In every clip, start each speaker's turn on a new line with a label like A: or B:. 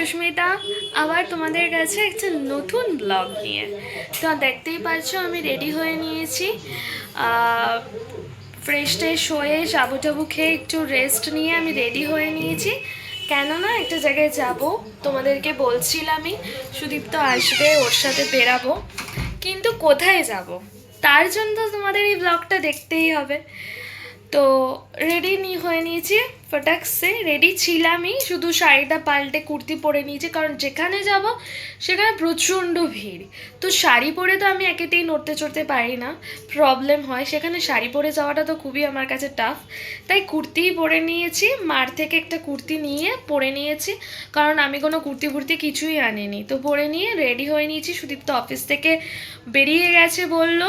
A: সুস্মিতা, আবার তোমাদের কাছে একটা নতুন ব্লগ নিয়ে। তো দেখতেই পাচ্ছ, আমি রেডি হয়ে নিয়েছি। ফ্রেশ ট্রেশ হয়ে সাবু টাবু খেয়ে একটু রেস্ট নিয়ে আমি রেডি হয়ে নিয়েছি। কেননা একটা জায়গায় যাব, তোমাদেরকে বলছিলামই সুদীপ্ত আসবে, ওর সাথে বেরাবো। কিন্তু কোথায় যাব? তার জন্য তো তোমাদের এই ব্লগটা দেখতেই হবে। তো রেডি নি, হয়ে নিয়েছি। ফটাকসে রেডি ছিলামই, শুধু শাড়িটা পাল্টে কুর্তি পরে নিয়েছি, কারণ যেখানে যাব সেখানে প্রচণ্ড ভিড়। তো শাড়ি পরে তো আমি একেতেই নড়তে চড়তে পারি না প্রবলেম হয়। সেখানে শাড়ি পরে যাওয়াটা তো খুবই আমার কাছে টাফ তাই কুর্তিই পরে নিয়েছি, মার থেকে একটা কুর্তি নিয়ে পরে নিয়েছি, কারণ আমি কোনো কুর্তি ফুর্তি কিছুই আনিনি। তো পরে নিয়ে রেডি হয়ে নিয়েছি, সুদীপ্ত অফিস থেকে বেরিয়ে গেছে বলল,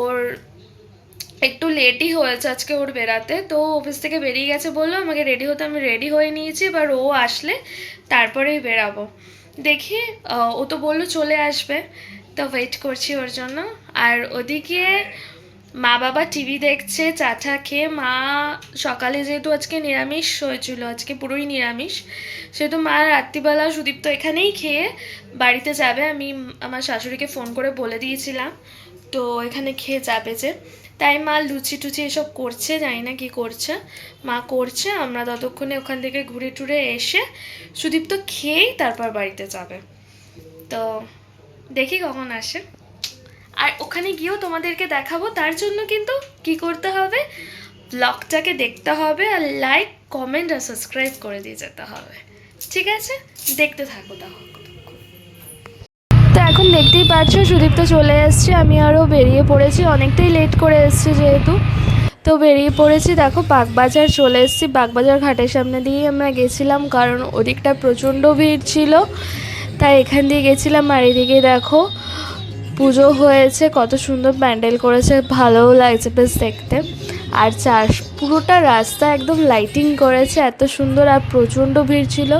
A: ওর একটু লেটই হয়েছে আজকে ওর বেরাতে তো অফিস থেকে বেরিয়ে গেছে বলল, আমাকে রেডি হতে, আমি রেডি হয়ে নিয়েছি, এবার ও আসলে তারপরেই বেরাবো। দেখি ও তো বলল চলে আসবে, তো ওয়েট করছি ওর জন্য। আর ওদিকে মা বাবা টিভি দেখছে চাটা খেয়ে, মা সকালে যেহেতু আজকে নিরামিষ হয়েছিল, আজকে পুরোই নিরামিষ, সেহেতু মা রাত্রিবেলা সুদীপ্ত এখানেই খেয়ে বাড়িতে যাবে, আমি আমার শাশুড়িকে ফোন করে বলে দিয়েছিলাম। তো এখানে খেয়ে যাবে যে। তাই মা লুচি টুচি এসব করছে, জানি না কি করছে। মা করছে, আমরা ততক্ষণে ওখান থেকে ঘুরে টুরে এসে সুদীপ্ত খেয়েই তারপর বাড়িতে যাবে। তো দেখি কখন আসে। আর ওখানে গিয়েও তোমাদেরকে দেখাবো, তার জন্য কিন্তু কি করতে হবে? ব্লগটাকে দেখতে হবে আর লাইক কমেন্ট আর সাবস্ক্রাইব করে দিয়ে যেতে হবে। ঠিক আছে? দেখতে থাকো তাহলে। তো দেখতেই পাচ্ছ, সুদীপ তো চলে এসছে, আমি আরও বেরিয়ে পড়েছি, অনেকটাই লেট করে এসছি যেহেতু। তো বেরিয়ে পড়েছি, দেখো বাগবাজার চলে এসেছি, বাগবাজার ঘাটের সামনে দিয়ে আমরা গেছিলাম, কারণ ওদিকটা প্রচণ্ড ভিড় ছিল, তাই এখান দিয়ে গেছিলাম, আর এদিকে দেখো পুজো হয়েছে, কত সুন্দর প্যান্ডেল করেছে, ভালোও লাগছে বেশ দেখতে। আর চাষ, পুরোটা রাস্তা একদম লাইটিং করেছে, এত সুন্দর আর প্রচণ্ড ভিড় ছিল।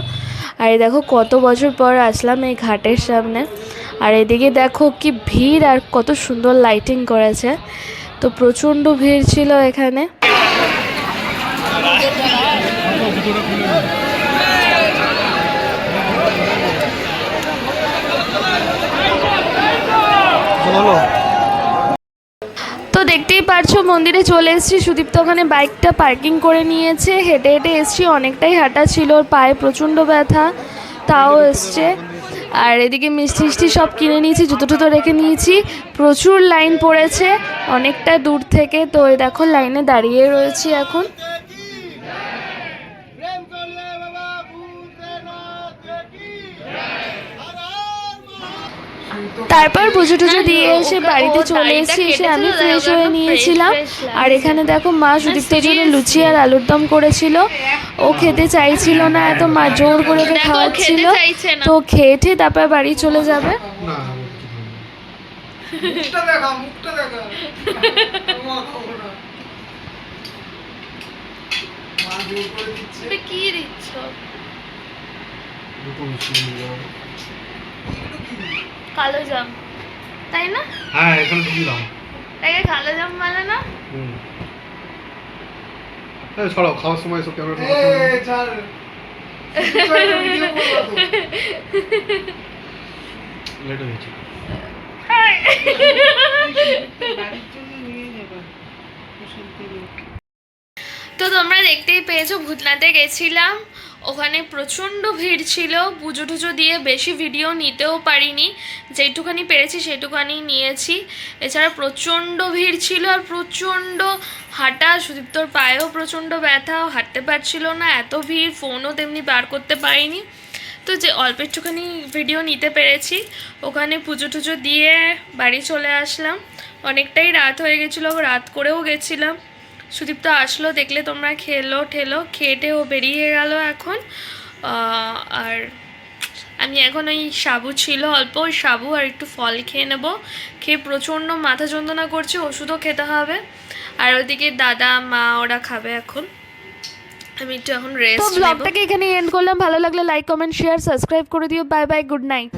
A: আর দেখো কত বছর পর আসলাম এই ঘাটের সামনে। আর এদিকে দেখো কি ভিড় আর কত সুন্দর লাইটিং করেছে। তো প্রচণ্ড ভিড় ছিল এখানে। তো দেখতেই পারছ মন্দিরে চলে এসেছি। সুদীপ্ত ওখানে বাইকটা পার্কিং করে নিয়েছে। হেঁটে হেঁটে এসেছি অনেকটাই হাঁটা ছিল ওর পায়ে প্রচণ্ড ব্যথা তাও এসছে। আর এদিকে মিষ্টি মিষ্টি সব কিনে নিয়েছি, জুতো টুতো রেখে নিয়েছি। প্রচুর লাইন পড়েছে, অনেকটা দূর থেকে। তো দেখো, লাইনে দাঁড়িয়ে রয়েছি এখন। তারপর পুজো টুজো দিয়ে এসে বাড়িতে চলে এসেছি এসে আমি ফ্রেশ হয়ে নিয়েছিলাম। আর এখানে দেখো মা সুদীপ্তের জন্য লুচি আর আলুর দম করেছিল। ও খেতে চাইছিল না এত মা জোর করে ওকে খাওয়াচ্ছিল। তো খেয়ে ঠেয়ে তারপর বাড়ি চলে যাবে। কি দিচ্ছ? কালো জাম। তাই না?
B: হ্যাঁ এখানে ঢুকলাম
A: তাকে কালো জাম বলে না?
B: হুম। এই ছড়াও খাওয়ার সময় সব ক্যামেরা লেট হয়েছে
A: তো তোমরা দেখতেই পেয়েছ ভূতনাথে গেছিলাম। ওখানে প্রচণ্ড ভিড় ছিল, পুজো টুজো দিয়ে বেশি ভিডিও নিতেও পারিনি যেটুখানি পেরেছি সেটুখানি নিয়েছি। এছাড়া প্রচণ্ড ভিড় ছিল আর প্রচণ্ড হাঁটা, সুদীপ্তর পায়েও প্রচণ্ড ব্যথা হাঁটতে পারছিল না, এত ভিড়, ফোনও তেমনি বার করতে পারিনি। তো যে অল্প একটুখানি ভিডিও নিতে পেরেছি, ওখানে পুজো টুজো দিয়ে বাড়ি চলে আসলাম। অনেকটাই রাত হয়ে গেছিল, রাত করেও গেছিলাম। সুদীপ্ত আসলো দেখলে তোমরা খেলো ঠেলো খেটে ও বেরিয়ে গেল এখন। আর আমি এখন ওই সাবু ছিল অল্প ওই সাবু আর একটু ফল খেয়ে নেব। খেয়ে প্রচণ্ড মাথা যন্ত্রণা করছে ওষুধও খেতে হবে। আর ওদিকে দাদা মা ওরা খাবে এখন। আমি একটু এখন রেস্ট
C: ব্লগটাকে এখানে এন্ড করলাম। ভালো লাগলে লাইক কমেন্ট শেয়ার সাবস্ক্রাইব করে দিও। Bye bye good night